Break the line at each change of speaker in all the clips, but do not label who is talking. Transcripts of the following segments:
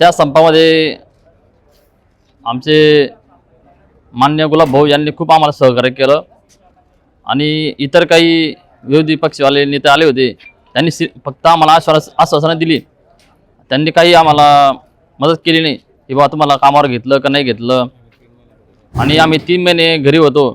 त्या संपामध्ये आमचे मान्य गुलाब भाऊ यांनी खूप आम्हाला सहकार्य केलं. आणि इतर काही विरोधी पक्षवाले नेते आले होते त्यांनी सि फक्त आम्हाला आश्वास आश्वासनं दिली. त्यांनी काही आम्हाला मदत केली नाही. की बाबा तुम्हाला कामावर घेतलं का नाही घेतलं? आणि आम्ही तीन महिने घरी होतो.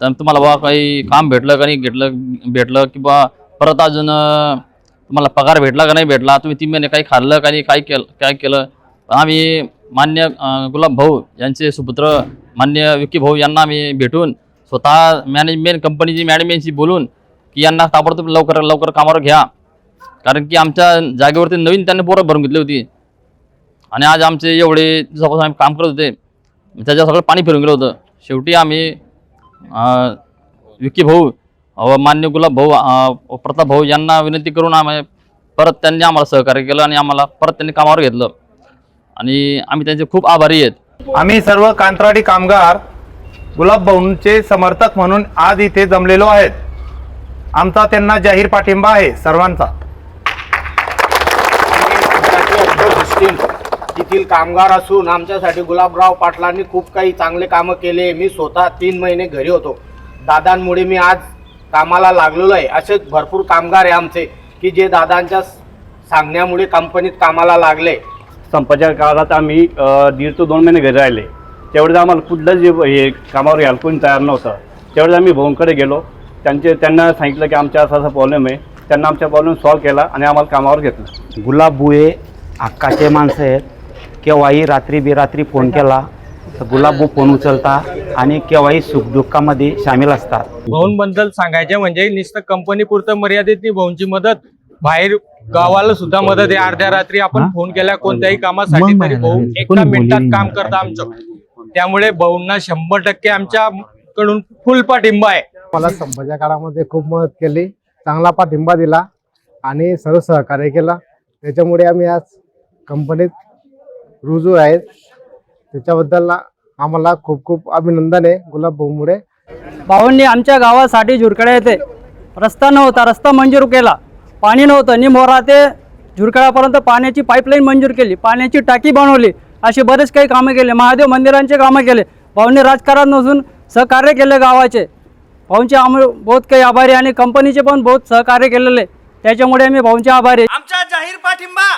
तर तुम्हाला बाबा काही काम भेटलं का नाही घेतलं भेटलं? किंवा परत अजून तुम्हाला पगार भेटला का नाही भेटला? तुम्ही तीन महिने काही खाल्लं का नाही? काय केलं काय केलं? आम्ही मान्य गुलाब भाऊ यांचे सुपुत्र मान्य विकी भाऊ यांना आम्ही भेटून स्वतः मॅनेजमेंट कंपनीची मॅनेजमेंटशी बोलून की यांना ताबडतोब लवकर लवकर कामावर घ्या. कारण की आमच्या जागेवरती नवीन त्यांनी पोरं भरून घेतली होती. आणि आज आमचे एवढे जवळपास आम्ही काम करत होते. त्याच्या सगळं पाणी फिरून गेलं होतं. शेवटी आम्ही अं, विकी भाऊ व मान्य गुलाब भाऊ प्रताप भाऊ यांना विनंती करून आम्ही परत त्यांनी आम्हाला सहकार्य केलं आणि आम्हाला परत त्यांनी कामावर घेतलं. आणि आम्ही त्यांचे खूप आभारी आहेत.
आम्ही सर्व कंत्राटी कामगार गुलाब भाऊंचे समर्थक म्हणून आज इथे जमलेलो आहेत. आमचा त्यांना जाहीर पाठिंबा आहे सर्वांचा.
येथील कामगार असून आमच्यासाठी गुलाबराव पाटलांनी खूप काही चांगले कामं केले. मी स्वतः तीन महिने घरी होतो. दादांमुळे मी आज कामाला लागलेलो आहे. असे भरपूर कामगार आहे आमचे की जे दादांच्या सांगण्यामुळे कंपनीत कामाला लागले.
संपाच्या काळात आम्ही दीड ते दोन महिने घरी राहिले. तेवढं आम्हाला कुठलं जे हे कामावर घ्यायला कोणी तयार नव्हतं. तेवढं आम्ही भाऊंकडे गेलो. त्यांचे त्यांना सांगितलं की आमच्या असा असा प्रॉब्लेम आहे. त्यांना आमचा प्रॉब्लेम सॉल्व्ह केला आणि आम्हाला कामावर घेतलं.
गुलाब बुये हक्काचे माणसं आहेत. केव्हाही रात्री बेरात्री फोन केला तर गुलाबबू फोन उचलता आणि केव्हाही सुखदुःखामध्ये सामील असतात.
भाऊंबद्दल सांगायचे म्हणजे नुसतं कंपनी पुरतं मर्यादित नाही भाऊंची मदत. बाहेर गावाला सुद्धा मदत आहे. अर्ध्या रात्री आपण फोन केला कोणत्याही कामासाठी तरी भाऊ एका मिनिटात काम करता आमचं. त्यामुळे भाऊंना शंभर टक्के आमच्या कडून फुल पाठिंबा आहे.
मला संपाच्या काळामध्ये खूप मदत केली चांगला पाठिंबा दिला आणि सर्व सहकार्य केला. त्याच्यामुळे आम्ही आज कंपनीत रुजू आहेत. त्याच्याबद्दल आम्हाला खूप खूप अभिनंदन आहे गुलाब भाऊमुळे.
भाऊंनी आमच्या गावासाठी झुरकडा येते. रस्ता नव्हता रस्ता मंजूर केला. पाणी नव्हतं. निमोरा ते झुरकड्यापर्यंत पाण्याची पाईपलाईन मंजूर केली. पाण्याची टाकी बनवली. असे बरेच काही कामं केले. महादेव मंदिरांचे कामं केले. भाऊंनी राजकारण नसून सहकार्य केले गावाचे. भाऊंचे आम्ही बहुत काही आभारी आणि कंपनीचे पण बहुत सहकार्य केलेले. त्याच्यामुळे आम्ही भाऊंचे आभारी.
आमचा जाहीर पाठिंबा!